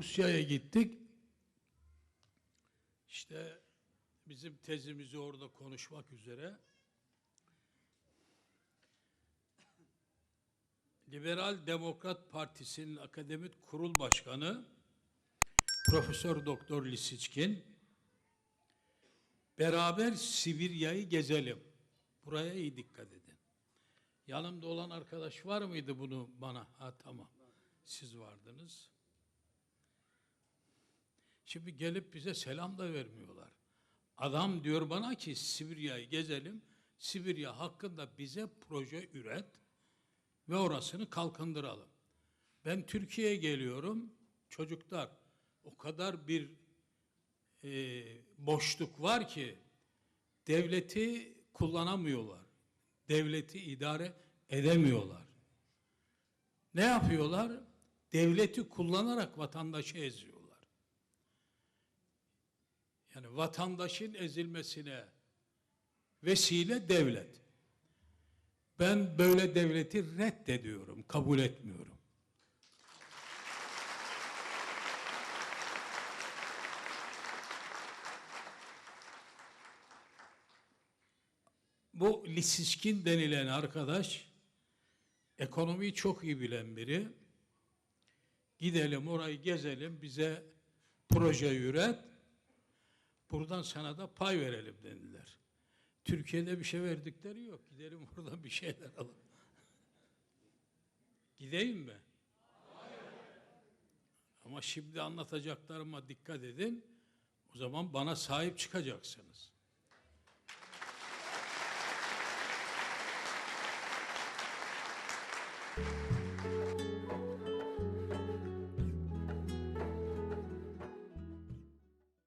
Rusya'ya gittik. İşte bizim tezimizi orada konuşmak üzere Liberal Demokrat Partisi'nin akademik kurul başkanı Profesör Doktor Lisiçkin beraber Sibirya'yı gezelim. Buraya iyi dikkat edin. Yanımda olan arkadaş var mıydı bunu bana? Ha tamam. Siz vardınız. Şimdi gelip bize selam da vermiyorlar. Adam diyor bana ki Sibirya'yı gezelim. Sibirya hakkında bize proje üret ve orasını kalkındıralım. Ben Türkiye'ye geliyorum. Çocuklar o kadar bir e, boşluk var ki devleti kullanamıyorlar. Devleti idare edemiyorlar. Ne yapıyorlar? Devleti kullanarak vatandaşı eziyorlar. Yani vatandaşın ezilmesine vesile devlet. Ben böyle devleti reddediyorum, kabul etmiyorum. Bu Lisiskin denilen arkadaş ekonomiyi çok iyi bilen biri. Gidelim orayı gezelim, bize proje üret, buradan sana da pay verelim dediler. Türkiye'de bir şey verdikleri yok. Gidelim oradan bir şeyler alalım. Gideyim mi? Ama şimdi anlatacaklarıma dikkat edin. O zaman bana sahip çıkacaksınız.